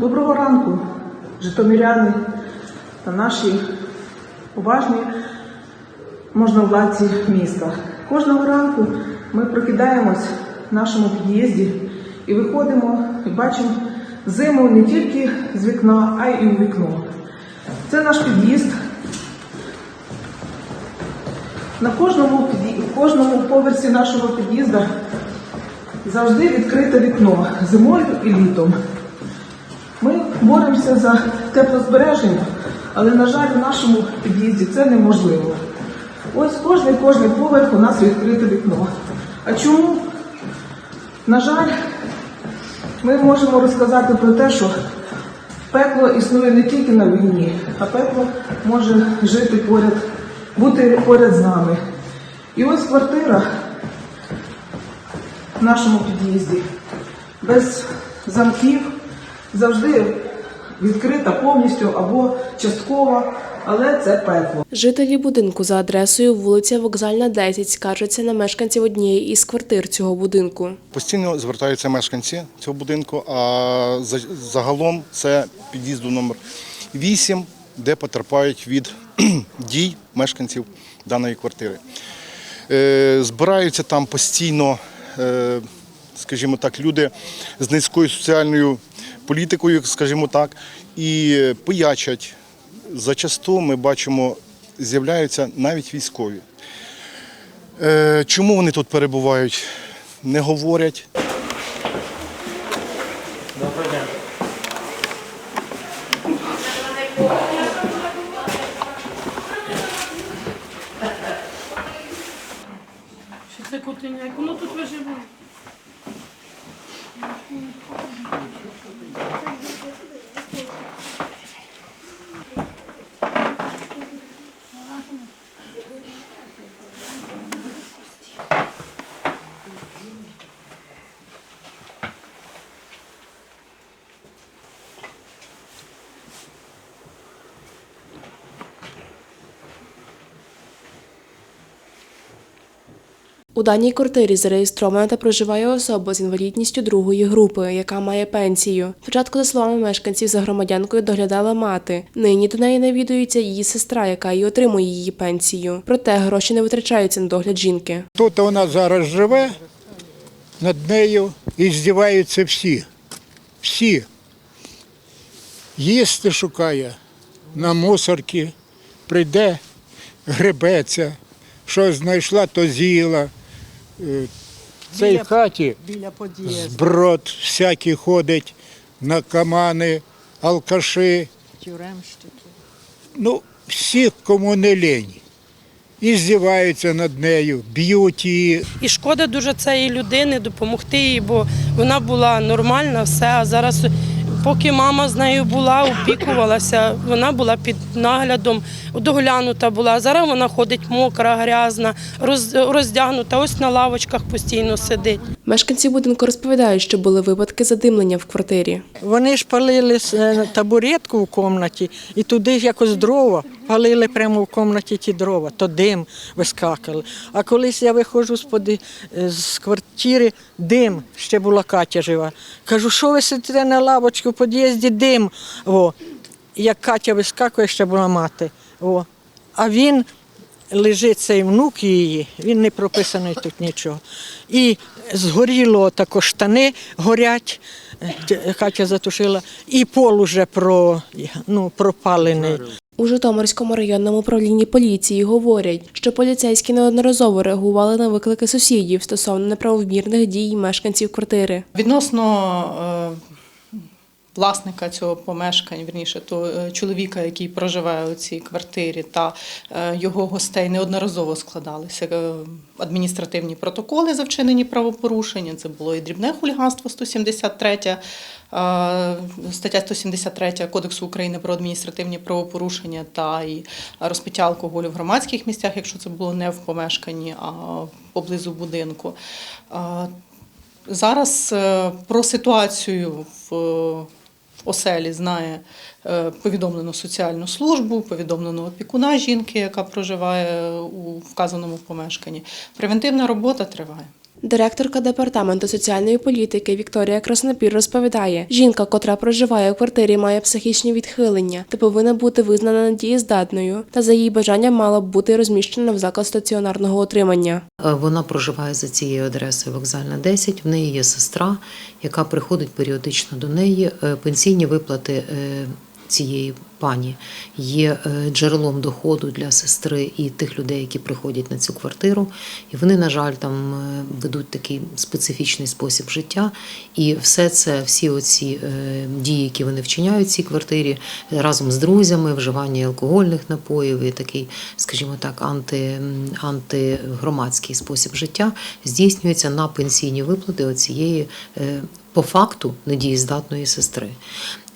Доброго ранку, житомиряни та наші поважні можновладці міста. Кожного ранку ми прокидаємось в нашому під'їзді і виходимо і бачимо зиму не тільки з вікна, а й у вікно. Це наш під'їзд. На кожному, кожному поверсі нашого під'їзду завжди відкрите вікно зимою і літом. Боремося за теплозбереження, але, на жаль, в нашому під'їзді це неможливо. Ось кожний кожний поверх у нас відкрите вікно. А чому? На жаль, ми можемо розказати про те, що пекло існує не тільки на війні, а пекло може жити поряд, бути поряд з нами. І ось квартира в нашому під'їзді без замків, завжди відкрита повністю або частково, але це пекло. Жителі будинку за адресою вулиця Вокзальна, 10 скаржаться на мешканців однієї із квартир цього будинку. Постійно звертаються мешканці цього будинку, а за- загалом це під'їзду номер 8, де потерпають від дій мешканців даної квартири. Е, Збираються там постійно, е, скажімо так, люди з низькою соціальною політикою, скажімо так, і пиячать. Зачасту ми бачимо, з'являються навіть військові. Е, Чому вони тут перебувають? Не говорять. Що це котеня? Як воно тут виживає? У даній квартирі зареєстрована та проживає особа з інвалідністю другої групи, яка має пенсію. Спочатку, за словами мешканців, за громадянкою доглядала мати. Нині до неї навідується її сестра, яка й отримує її пенсію. Проте гроші не витрачаються на догляд жінки. Тут вона зараз живе, над нею і здіваються всі. Всі. Їсти шукає на мусорки, прийде, гребеться, щось знайшла, то з'їла. Е, В цій хаті біля зброд всякий ходить, наркомани, алкаші. тюремщики. Ну, всіх, кому не лень. І здіваються над нею, б'ють її, І шкода дуже цієї людини допомогти їй, бо вона була нормальна, все. А зараз, поки мама з нею була, опікувалася, вона була під наглядом, доглянута була. Зараз вона ходить мокра, грязна, роз- роздягнута, ось на лавочках постійно сидить. Мешканці будинку розповідають, що були випадки задимлення в квартирі. Вони ж палили е, табуретку в кімнаті і туди якось дрова. Палили прямо в кімнаті ті дрова, то дим вискакали. А колись я виходжу е, з квартири, дим, ще була Катя жива. Кажу, що ви сидите на лавочці в під'їзді дим. О. Як Катя вискакує, ще була мати. О. А він лежить цей внук її, він не прописаний тут нічого. І згоріло тако штани горять, е, Катя затушила, і пол уже про, ну, пропалений. У Житомирському районному управлінні поліції говорять, що поліцейські неодноразово реагували на виклики сусідів стосовно неправомірних дій мешканців квартири. Відносно е, власника цього помешкання, вірніше, то е, чоловіка, який проживає у цій квартирі, та е, його гостей неодноразово складалися е, адміністративні протоколи за вчинені правопорушення. Це було і дрібне хуліганство 173, е, стаття 173 Кодексу України про адміністративні правопорушення та і розпиття алкоголю в громадських місцях, якщо це було не в помешканні, а поблизу будинку. Зараз про ситуацію в оселі знає повідомлену соціальну службу, повідомлену опікуна жінки, яка проживає у вказаному помешканні. Превентивна робота триває. Директорка департаменту соціальної політики Вікторія Краснопір розповідає: жінка, котра проживає у квартирі, має психічні відхилення та повинна бути визнана недієздатною, та за її бажанням мала б бути розміщена в заклад стаціонарного утримання. Е, Вона проживає за цією адресою вокзальна 10. В неї є сестра, яка приходить періодично до неї. Е, Пенсійні виплати е, цієї пані є е, джерелом доходу для сестри і тих людей, які приходять на цю квартиру. І вони, на жаль, там е, ведуть такий специфічний спосіб життя. І все це, всі оці е, дії, які вони вчиняють в цій квартирі, разом з друзями, вживання алкогольних напоїв і такий, скажімо так, анти, антигромадський спосіб життя здійснюється на пенсійні виплати оцієї по факту недієздатної сестри.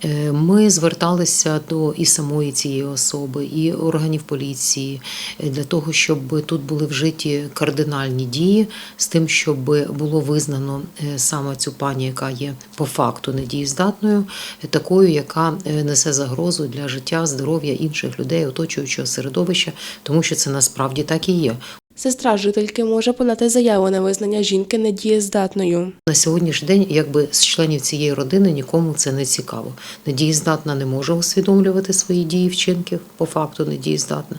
Е, Ми зверталися до і самої цієї особи, і органів поліції е, для того, щоб тут були вжиті кардинальні дії з тим, щоб було визнано е, саме цю пані, яка є по факту недієздатною, такою, яка несе загрозу для життя, здоров'я інших людей, оточуючого середовища, тому що це насправді так і є. Сестра жительки може подати заяву на визнання жінки недієздатною. На сьогоднішній день, якби з членів цієї родини нікому це не цікаво. Недієздатна не може усвідомлювати свої дії вчинки, по факту недієздатна.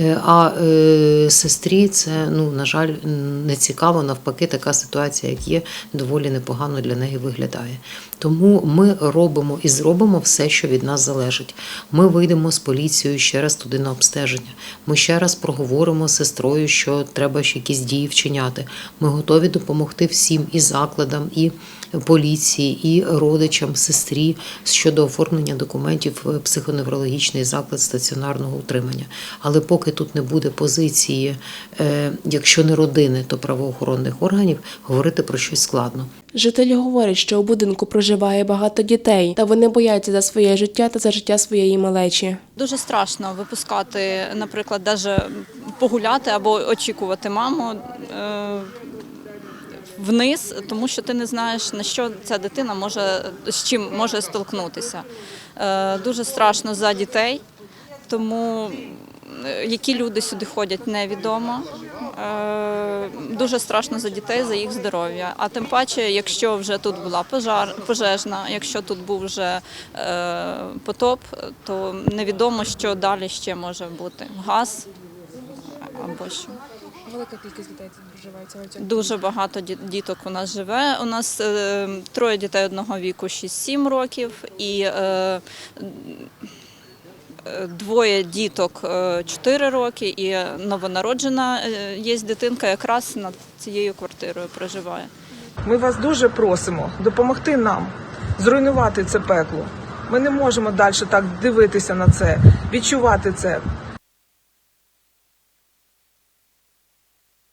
Е, А е, сестрі це, ну, на жаль, не цікаво. Навпаки, така ситуація, як є, доволі непогано для неї виглядає. Тому ми робимо і зробимо все, що від нас залежить. Ми вийдемо з поліцією ще раз туди на обстеження. Ми ще раз проговоримо з сестрою, що треба ще якісь дії вчиняти. Ми готові допомогти всім і закладам, і поліції, і родичам, сестрі щодо оформлення документів в психоневрологічний заклад стаціонарного утримання. Але поки тут не буде позиції, е, якщо не родини, то правоохоронних органів, говорити про щось складно. Жителі говорять, що у будинку проживає багато дітей, та вони бояться за своє життя та за життя своєї малечі. Дуже страшно випускати, наприклад, навіть погуляти або очікувати маму е, вниз, тому що ти не знаєш, на що ця дитина може з чим може столкнутися. Е, Дуже страшно за дітей, тому е, які люди сюди ходять, невідомо. Дуже страшно за дітей, за їх здоров'я. А тим паче, якщо вже тут була пожар, пожежна, якщо тут був вже е, потоп, то невідомо, що далі ще може бути. Газ або що. Велика кількість дітей проживає цього цього. Дуже багато ді- діток у нас живе. У нас е, троє дітей одного віку 6-7 років і е, двоє діток е, 4 роки, і новонароджена е, є дитинка, якраз над цією квартирою проживає. Ми вас дуже просимо допомогти нам зруйнувати це пекло. Ми не можемо далі так дивитися на це, відчувати це.